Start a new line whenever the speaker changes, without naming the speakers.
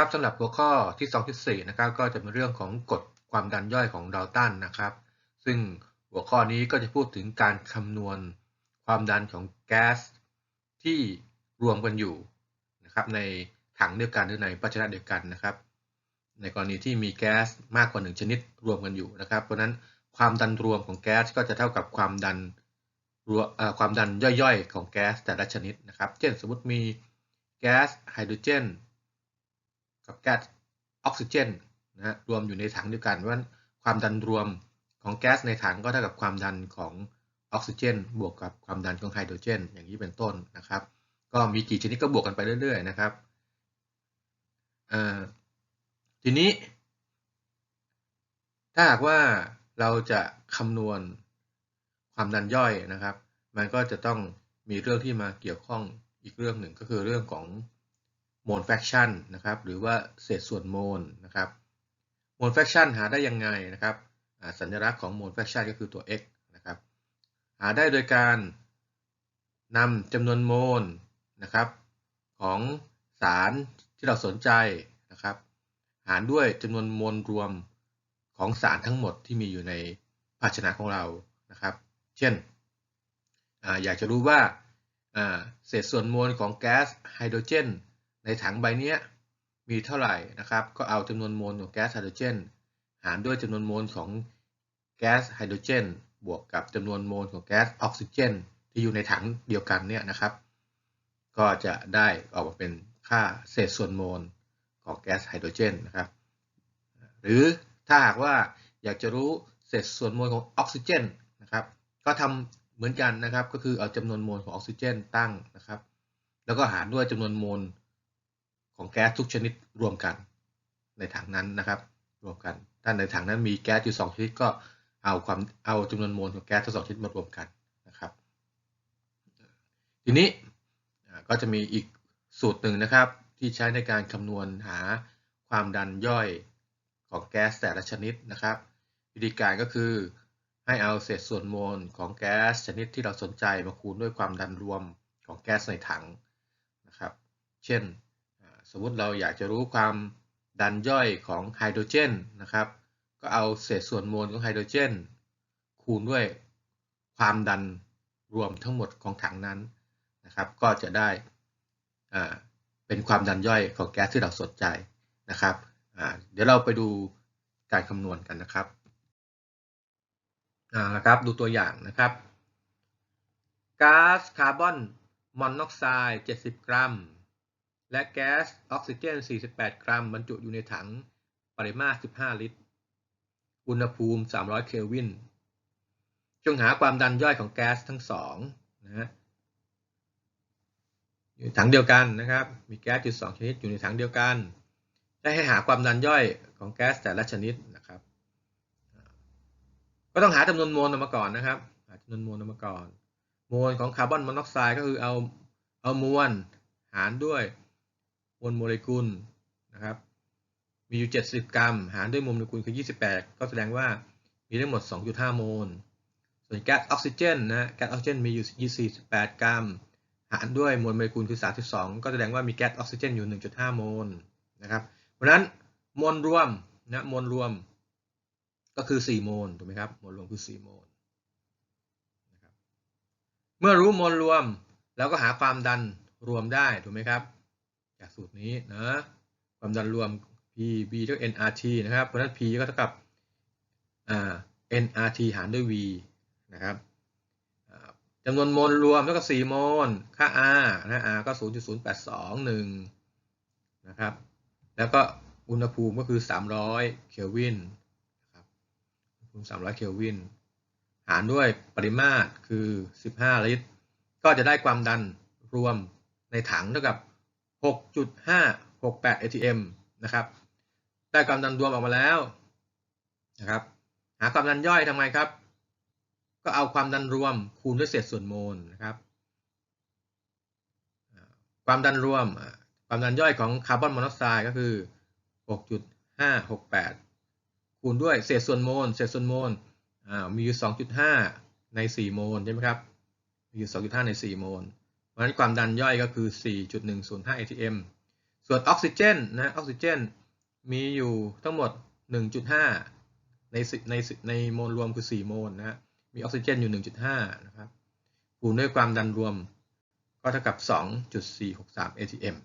ครับสำหรับหัวข้อที่2.4นะครับก็จะเป็นเรื่องของกฎความดันย่อยของดาลตันนะครับ ซึ่งหัวข้อนี้ก็จะพูดถึงการคำนวณความดันของแก๊สที่รวมกันอยู่นะครับในถังเดียวกันหรือในภาชนะเดียวกันนะครับ ในกรณีที่มีแก๊สมากกว่า 1 ชนิดรวมกันอยู่นะครับ เพราะฉะนั้นความดันรวมของแก๊สก็จะเท่ากับความดันรวมความดันย่อยๆ ของแก๊สแต่ละชนิดนะครับ เช่นสมมติมีแก๊สไฮโดรเจน กับแก๊สออกซิเจนนะฮะรวมอยู่ในถังเดียวกันเพราะฉะนั้นความดันรวมของแก๊สในถังก็เท่ากับความดันของออกซิเจน บวกกับความดันของไฮโดรเจน อย่างนี้เป็นต้นนะครับ ก็มีกี่ชนิดก็บวกกันไปเรื่อย ๆ นะครับทีนี้ ถ้าหากว่าเราจะคำนวณความดันย่อยนะครับ มันก็จะต้องมีเรื่องที่มาเกี่ยวข้องอีกเรื่องหนึ่งก็คือเรื่องของ โมลแฟคชันนะครับหรือว่าเศษส่วนโมลนะครับโมลแฟคชันหาได้ยังไงนะครับสัญลักษณ์ของโมลแฟคชันก็คือตัว x นะครับหาได้โดยการนำจำนวนโมลนะครับของสารที่เราสนใจนะครับ หารด้วยจำนวนโมลรวมของสารทั้งหมดที่มีอยู่ในภาชนะของเรานะครับ เช่นออยากจะรู้ว่าเศษส่วนมวลของแก๊สไฮโดรเจน ในถังใบนี้มีเท่าไหร่นะครับ ก็เอาจำนวนโมลของแก๊สไฮโดรเจน หารด้วยจำนวนโมลของแก๊สไฮโดรเจน บวกกับจำนวนโมลของแก๊สออกซิเจน ที่อยู่ในถังเดียวกันเนี่ยนะครับ ก็จะได้ออกมาเป็นค่าเศษส่วนโมลของแก๊สไฮโดรเจนนะครับ หรือถ้าหากว่าอยากจะรู้เศษส่วนโมลของออกซิเจนนะครับ ก็ทำเหมือนกันนะครับ ก็คือเอาจำนวนโมลของออกซิเจนตั้งนะครับ แล้วก็หารด้วยจำนวนโมล ของแก๊สทุกชนิดรวมกันในถังนั้นนะครับ รวมกัน ถ้าในถังนั้นมีแก๊สอยู่2ชนิดก็เอาความเอาจำนวนโมลของแก๊สทั้งสองชนิดมารวมกันนะครับ ทีนี้ก็จะมีอีกสูตรหนึ่งนะครับ ที่ใช้ในการคำนวณหาความดันย่อยของแก๊สแต่ละชนิดนะครับ วิธีการก็คือให้เอาเศษส่วนโมลของแก๊สชนิดที่เราสนใจมาคูณด้วยความดันรวมของแก๊สในถังนะครับ เช่น สมมุติเราอยากจะรู้ความดันย่อยของไฮโดรเจนนะครับ ก็เอาเศษส่วนมวลของไฮโดรเจน คูณด้วยความดันรวมทั้งหมดของถังนั้นนะครับ ก็จะได้เป็นความดันย่อยของแก๊สที่เราสนใจนะครับ เดี๋ยวเราไปดูการคำนวณกันนะครับนะครับดูตัวอย่างนะครับก๊าซคาร์บอนมอนอกไซด์ 70 กรัม และแก๊สออกซิเจน 48 กรัม บรรจุอยู่ในถังปริมาตร 15 ลิตร อุณหภูมิ 300 เคลวิน จงหาความดันย่อยของแก๊สทั้งสองนะฮะอยู่ถังเดียวกันนะครับ มีแก๊สอยู่สองชนิดอยู่ในถังเดียวกัน ได้ให้หาความดันย่อยของแก๊สแต่ละชนิดนะครับ ก็ต้องหาจำนวนโมลออกมาก่อนนะครับ หาจำนวนโมลออกมาก่อนโมลของคาร์บอนมอนอกไซด์ก็คือเอาเอามวลหารด้วย มวลโมเลกุลนะครับ มีอยู่ 70 กรัม หารด้วยมวลโมเลกุลคือ 28 ก็แสดงว่ามีทั้งหมด 2.5 โมล ส่วนแก๊สออกซิเจนนะแก๊สออกซิเจนมีอยู่48กรัม หารด้วยมวลโมเลกุลคือ 32 ก็แสดงว่ามีแก๊สออกซิเจนอยู่ 1.5 โมลนะครับ เพราะฉะนั้นมวลรวมนะมวลรวมก็คือ 4 โมลถูกไหมครับมวลรวมคือ 4 โมลนะครับเมื่อรู้มวลรวมแล้วก็หาความดันรวมได้ถูกไหมครับ จากสูตรนี้นะความดันรวม P V เท่า nRT นะครับ เพราะนั้น P ก็เท่ากับ nRT หารด้วย V นะครับจำนวนโมลรวมเท่ากับ4โมล ค่า R นะ R ก็ 0.0821 นะครับ แล้วก็อุณหภูมิก็คือ 300 เคลวินนะครับอุณหภูมิ 300 เคลวิน หารด้วยปริมาตรคือ 15 ลิตร ก็จะได้ความดันรวมในถังเท่ากับ 6.568 atm นะครับ ได้ความดันรวมออกมาแล้วนะครับ หาความดันย่อยทำไงครับ ก็เอาความดันรวมคูณด้วยเศษส่วนโมลนะครับ ความดันรวมความดันย่อยของคาร์บอนมอนอกไซด์ก็คือ 6.568 คูณด้วยเศษส่วนโมล เศษส่วนโมลมีอยู่ 2.5 ใน 4 โมลใช่ไหมครับ มีอยู่ 2.5 ใน 4 โมล ราะฉะนั้นความดันย่อยก็คือ 4.105 atm ส่วนออกซิเจนนะออกซิเจนมีอยู่ทั้งหมด 1.5 ในในในโมลรวมคือ 4 โมลนะมีออกซิเจนอยู่ 1.5 นะครับคูณด้วยความดันรวมก็เท่ากับ 2.463 atm